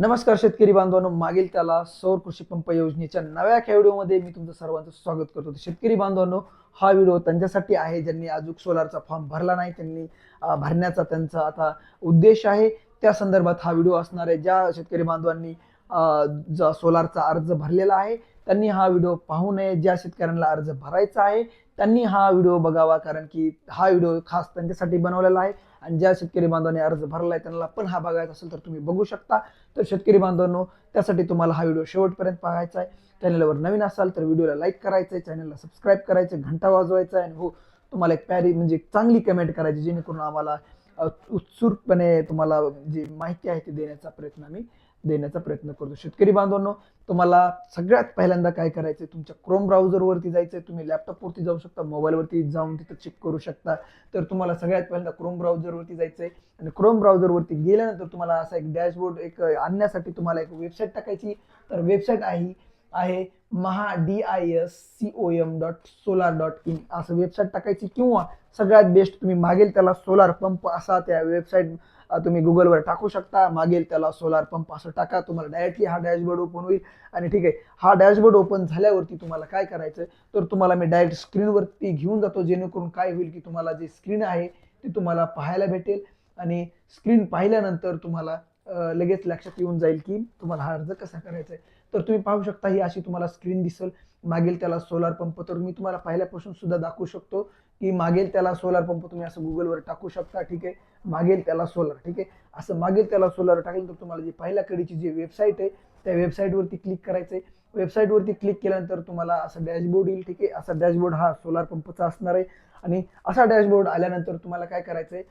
नमस्कार शेतकरी बांधवांनो मागील त्याला सौर कृषी पंप योजनेच्या नव्या एका व्हिडिओमध्ये मी तुमचं सर्वांचं स्वागत करतो. शेतकरी बांधवांनो हा व्हिडिओ त्यांच्यासाठी आहे. ज्यांनी अजून सोलारचा फॉर्म भरला नाही त्यांनी भरण्याचा त्यांचा आता उद्देश आहे. त्या संदर्भात हा व्हिडिओ असणार आहे. ज्या शेतकरी बांधवांनी ज सोलारचा अर्ज भरलेला आहे त्यांनी हा व्हिडिओ पाहू नये. ज्या शेतकऱ्यांना अर्ज भरायचा आहे त्यांनी हा व्हिडिओ बघावा कारण की हा व्हिडिओ खास त्यांच्यासाठी बनवलेला आहे. आणि ज्या शेतकरी बांधवांनी अर्ज भरला आहे त्यांना पण हा बघायचा असेल तर तुम्ही बघू शकता. तर शेतकरी बांधवांनो त्यासाठी तुम्हाला हा व्हिडिओ शेवटपर्यंत पाहायचा आहे. चॅनलवर नवीन असाल तर व्हिडिओला लाईक करायचं आहे चॅनलला सबस्क्राईब करायचं आहे, घंटा वाजवायचा आहे. आणि हो तुम्हाला एक प्यारी म्हणजे चांगली कमेंट करायची जेणेकरून आम्हाला उत्सुकपणे तुम्हाला जी माहिती आहे ती देण्याचा प्रयत्न आम्ही देण्याचा प्रयत्न करतो. शेतकरी बांधवांनो तुम्हाला सगळ्यात पहिल्यांदा काय करायचं तुमच्या क्रोम ब्राउझरवरती जायचं आहे तुम्ही लॅपटॉपवरती जाऊ शकता मोबाईलवरती जाऊन तिथं चेक करू शकता. तर तुम्हाला सगळ्यात पहिल्यांदा क्रोम ब्राउझरवरती जायचं आहे आणि क्रोम ब्राउझरवरती गेल्यानंतर तुम्हाला असा एक डॅशबोर्ड एक आणण्यासाठी तुम्हाला एक वेबसाईट टाकायची. तर वेबसाईट आहे आहे Maha D I S C O M dot solar dot in असं वेबसाईट टाकायची किंवा सगळ्यात बेस्ट तुम्ही मागेल त्याला सोलार पंप असा त्या वेबसाईट तुम्ही गुगलवर टाकू शकता. मागेल त्याला सोलार पंप असं टाका. तुम्हाला डायरेक्टली हा डॅशबोर्ड ओपन होईल. आणि ठीक आहे हा डॅशबोर्ड ओपन झाल्यावरती तुम्हाला काय करायचं तर तुम्हाला मी डायरेक्ट स्क्रीनवरती घेऊन जातो. जेणेकरून काय होईल की तुम्हाला जी स्क्रीन आहे ती तुम्हाला पाहायला भेटेल. आणि स्क्रीन पाहिल्यानंतर तुम्हाला लगेच लक्षात येऊन जाईल की तुम्हाला हा अर्ज कसा करायचा आहे. तर तुम्ही पाहू शकता ही अशी तुम्हाला स्क्रीन दिसेल. मागेल त्याला सोलार पंप तर मी तुम्हाला पहिल्यापासून सुद्धा दाखवू शकतो की मागेल त्याला सोलार पंप तुम्ही असं गुगलवर टाकू शकता ठीक आहे? मागेल त्याला सोलार ठीक आहे? असं मागेल त्याला सोलार टाकलं तर तुम्हाला जी पहिल्या कडीची जी वेबसाईट आहे त्या वेबसाईटवरती क्लिक करायचं आहे. वेबसाईटवरती क्लिक केल्यानंतर तुम्हाला असं डॅशबोर्ड येईल ठीक आहे? असा डॅशबोर्ड हा सोलार पंपचा असणार आहे. आणि असा डॅशबोर्ड आल्यानंतर तुम्हाला काय करायचं आहे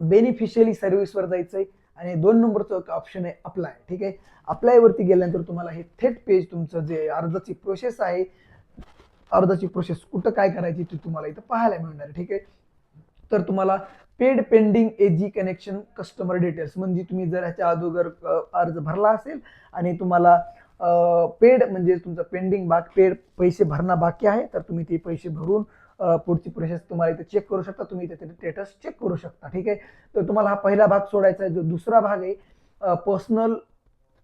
बेनिफिशियली सर्व्हिसवर जायचं आहे आणि दोन नंबरचं एक ऑप्शन आहे अप्लाय ठीक आहे? अप्लायवरती गेल्यानंतर तुम्हाला हे थेट पेज तुमचं जे अर्जाची प्रोसेस आहे अर्जाची प्रोसेस कुठं काय करायची ती तुम्हाला इथं पाहायला मिळणार आहे ठीक आहे? तर तुम्हाला paid pending AG connection customer details म्हणजे तुम्ही जर ह्याच्या अगोदर अर्ज भरला असेल आणि तुम्हाला पेड म्हणजे तुमचं पेंडिंग बाक पेड पैसे भरणं बाकी आहे तर तुम्ही ते पैसे भरून पुढची प्रोसेस तुम्हाला इथे चेक करू शकता. तुम्ही इथे स्टेटस चेक करू शकता. ठीक आहे? तर तुम्हाला हा पहिला भाग सोडायचा आहे. जो दुसरा भाग आहे personal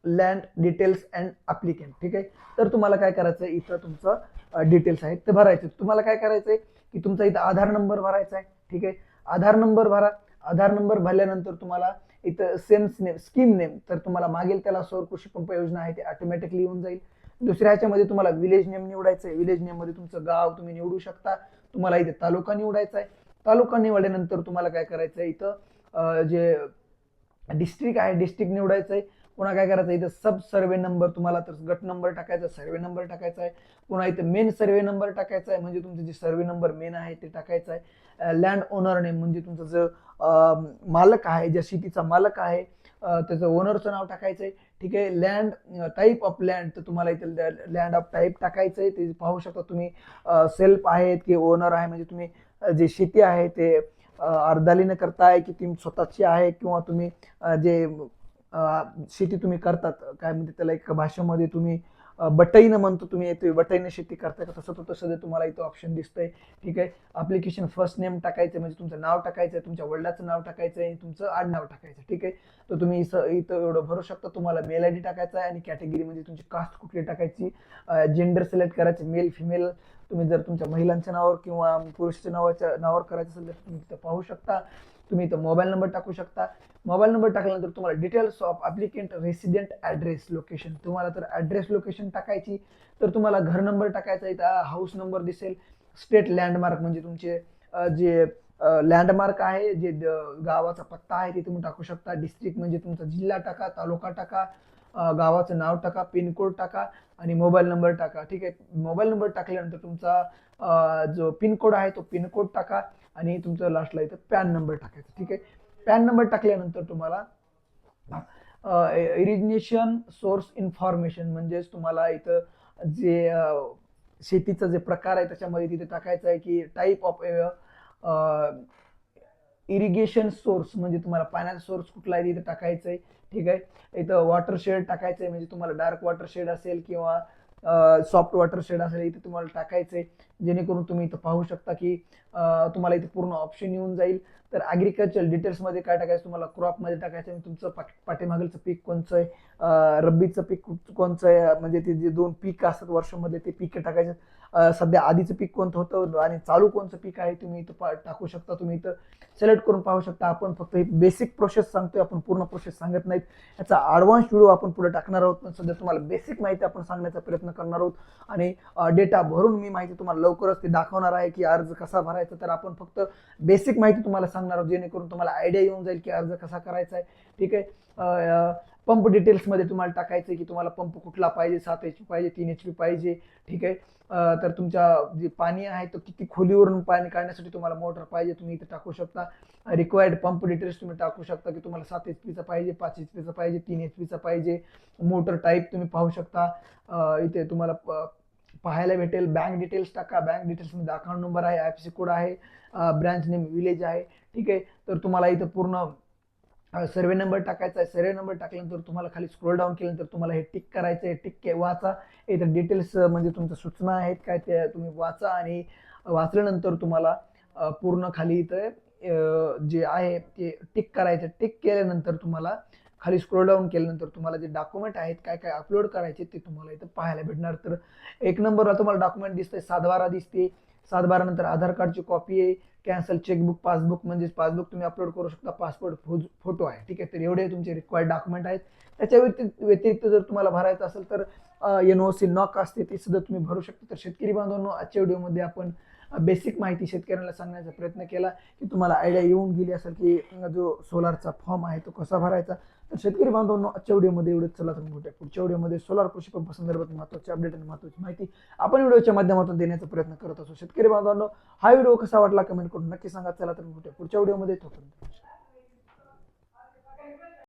land details and applicant ठीक आहे? तर तुम्हाला काय करायचं आहे? इथं तुमचं डिटेल्स आहेत. ते भरायचे तुम्हाला काय करायचं आहे? की तुमचा इथं आधार नंबर भरायचा आहे. ठीक आहे? आधार नंबर भरा. आधार नंबर भरल्यानंतर तुम्हाला इथं सेम नेम स्कीम नेम तर तुम्हाला मागेल त्याला सौर कृषी पंप योजना आहे. ते ऑटोमॅटिकली येऊन जाईल. दुसऱ्या ह्याच्यामध्ये तुम्हाला विलेज नेम निवडायचं आहे. विलेज नेममध्ये तुमचं गाव तुम्ही निवडू शकता. तुम्हाला इथे तालुका निवडायचा आहे तालुका निवडल्यानंतर तुम्हाला काय करायचं आहे इथं जे डिस्ट्रिक्ट आहे डिस्ट्रिक्ट निवडायचं आहे पुन्हा काय करायचं इथं सब सर्वे नंबर तुम्हाला तर गट नंबर टाकायचा सर्वे नंबर टाकायचा आहे पुन्हा इथं मेन सर्वे नंबर टाकायचा आहे म्हणजे तुमचं जे सर्वे नंबर मेन आहे ते टाकायचं आहे लँड ओनर नेम म्हणजे तुमचं जो मालक आहे ज्या शेतीचा मालक आहे त्याचं ओनरचं नाव टाकायचं आहे ठीक आहे? लँड टाईप ऑफ लँड तर तुम्हाला इथं लँड ऑफ टाईप टाकायचं आहे. ते पाहू शकता तुम्ही सेल्फ आहेत की ओनर आहे. म्हणजे तुम्ही जे शेती आहे ते अर्धालीनं करताय की तुम्ही स्वतःची आहे किंवा तुम्ही जे शेती तुम्ही करतात. काय म्हणते त्याला? एक भाषेमध्ये तुम्ही बटईनं म्हणतो तुम्ही येतोय बटईनं शेती करताय का? तसं तो तसं ते तुम्हाला इथं ऑप्शन दिसतंय. ठीक आहे? अप्लिकेशन फर्स्ट नेम टाकायचं म्हणजे तुमचं नाव टाकायचं आहे तुमच्या वडिलाचं नाव टाकायचं आहे तुमचं आडनाव टाकायचं ठीक आहे? तर तुम्ही इथं इथं एवढं भरू शकता. तुम्हाला मेल आय डी टाकायचा आहे आणि कॅटेगरी म्हणजे तुमची कास्ट कुठली टाकायची? जेंडर सिलेक्ट करायचं मेल फिमेल तुम्ही जर तुमच्या महिलांच्या नावावर किंवा पुरुषाच्या नावाच्या नावावर करायचं असेल तर तुम्ही इथं पाहू शकता. तुम्ही इथं मोबाईल नंबर टाकू शकता. मोबाईल नंबर टाकल्यानंतर तुम्हाला details of applicant resident address location तुम्हाला तर ॲड्रेस लोकेशन टाकायची. तर तुम्हाला घर नंबर टाकायचा इथं हाऊस नंबर दिसेल. स्टेट लँडमार्क म्हणजे तुमचे जे लँडमार्क आहे जे द- गावाचा पत्ता आहे ते तुम्ही टाकू शकता. डिस्ट्रिक्ट म्हणजे तुमचा जिल्हा टाका तालुका टाका गावाचं नाव टाका पिनकोड टाका. आणि मोबाईल नंबर टाका. ठीक आहे? मोबाईल नंबर टाकल्यानंतर तुमचा जो पिनकोड आहे तो पिनकोड टाका आणि तुमचं लास्टला इथं पॅन नंबर टाकायचा. ठीक आहे? पॅन नंबर टाकल्यानंतर तुम्हाला इरिजिनेशन सोर्स इन्फॉर्मेशन म्हणजेच तुम्हाला इथं जे शेतीचा जे प्रकार आहे त्याच्यामध्ये तिथे टाकायचं आहे की टाईप ऑफ इरिगेशन सोर्स म्हणजे तुम्हाला पाण्याचा सोर्स कुठला आहे तिथे टाकायचं आहे ठीक आहे? इथं वॉटर शेड टाकायचं आहे म्हणजे तुम्हाला डार्क वॉटर शेड असेल किंवा सॉफ्ट वॉटर शेड असेल इथे तुम्हाला टाकायचं आहे जेणेकरून तुम्ही इथं पाहू शकता की तुम्हाला इथे पूर्ण ऑप्शन येऊन जाईल. तर ॲग्रिकल्चर डिटेल्समध्ये काय टाकायचं तुम्हाला क्रॉपमध्ये टाकायचं आहे तुमचं पाठ पाठीमागलचं पीक कोणचं आहे रब्बीचं पीक कोणचं म्हणजे ते जे दोन पीक असतात वर्षामध्ये ते पीक टाकायचं. सध्या आधीचं पीक कोणतं होतं आणि चालू कोणचं पीक आहे तुम्ही इथं पा- टाकू शकता. तुम्ही इथं सिलेक्ट करून पाहू शकता. आपण फक्त हे बेसिक प्रोसेस सांगतोय. आपण पूर्ण प्रोसेस सांगत नाहीत. याचा ॲडव्हान्स व्हिडिओ आपण पुढे टाकणार आहोत. पण सध्या तुम्हाला बेसिक माहिती आपण सांगण्याचा प्रयत्न करणार आहोत. आणि डेटा भरून मी माहिती तुम्हाला लवकरच ते दाखवणार आहे की अर्ज कसा भरायचा. तर आपण फक्त बेसिक माहिती तुम्हाला सांगणार आहोत. जेणेकरून तुम्हाला आयडिया येऊन जाईल की अर्ज कसा करायचा आहे. ठीक आहे? पंप डिटेल्समध्ये तुम्हाला टाकायचं आहे की तुम्हाला पंप कुठला पाहिजे सात एच पी पाहिजे तीन एच पी पाहिजे ठीक आहे? तर तुमच्या जे पाणी आहे तो किती खोलीवरून पाणी काढण्यासाठी तुम्हाला मोटर पाहिजे तुम्ही इथे टाकू शकता. रिक्वायर्ड पंप डिटेल्स तुम्ही टाकू शकता की तुम्हाला सात एच पीचा पाहिजे पाच एच पीचा पाहिजे तीन एच पीचा पाहिजे. मोटर टाईप तुम्ही पाहू शकता. इथे तुम्हाला प- पाहायला भेटेल. बँक डिटेल्स टाका. बँक डिटेल्समध्ये अकाउंट नंबर आहे आय सी कोड आहे. ब्रँच नेम विलेज आहे ठीक आहे? तर तुम्हाला इथं पूर्ण सर्वे नंबर टाकायचा आहे. सर्वे नंबर टाकल्यानंतर तुम्हाला खाली स्क्रोल डाऊन केल्यानंतर तुम्हाला हे टिक करायचं आहे. टिक के वाचा. इथं डिटेल्स म्हणजे तुमच्या सूचना आहेत काय ते तुम्ही वाचा आणि वाचल्यानंतर तुम्हाला पूर्ण खाली इथं जे आहे ते टिक करायचं टिक केल्यानंतर तुम्हाला खाली स्क्रोल डाऊन केल्यानंतर तुम्हाला जे डॉक्युमेंट आहेत काय काय अपलोड करायचे ते तुम्हाला इथं पाहायला भेटणार. तर एक नंबरला तुम्हाला डॉक्युमेंट दिसतंय सातबारा दिसते. सातबारा नंतर आधार कार्डची कॉपी आहे. कॅन्सल चेकबुक पासबुक म्हणजेच पासबुक तुम्ही अपलोड करू शकता. पासपोर्ट फोटो आहे. ठीक आहे तर एवढे तुमचे रिक्वायर्ड डॉक्युमेंट आहेत. त्याच्या व्यतिरिक्त व्यतिरिक्त जर तुम्हाला भरायचं असेल तर एन ओ सी नॉक असते ते सुद्धा तुम्ही भरू शकता. तर शेतकरी बांधवांनो आजच्या व्हिडिओमध्ये आपण बेसिक माहिती शेतकऱ्यांना सांगण्याचा प्रयत्न केला की तुम्हाला आयडिया येऊन गेली असेल की जो सोलारचा फॉर्म आहे तो कसा भरायचा? तर शेतकरी बांधवांनो आजच्या व्हिडिओमध्ये एवढंच. चला तर मोठ्या पुढच्या व्हिडिओमध्ये. सोलार कृषी पंप संदर्भात महत्त्वाचे अपडेट आणि महत्त्वाची माहिती आपण व्हिडिओच्या माध्यमातून देण्याचा प्रयत्न करत असतो शेतकरी बांधवांनो हा व्हिडिओ कसा वाटला कमेंट करून नक्की सांगा. चला तर मोठ्या पुढच्या व्हिडिओमध्ये. तोपर्यंत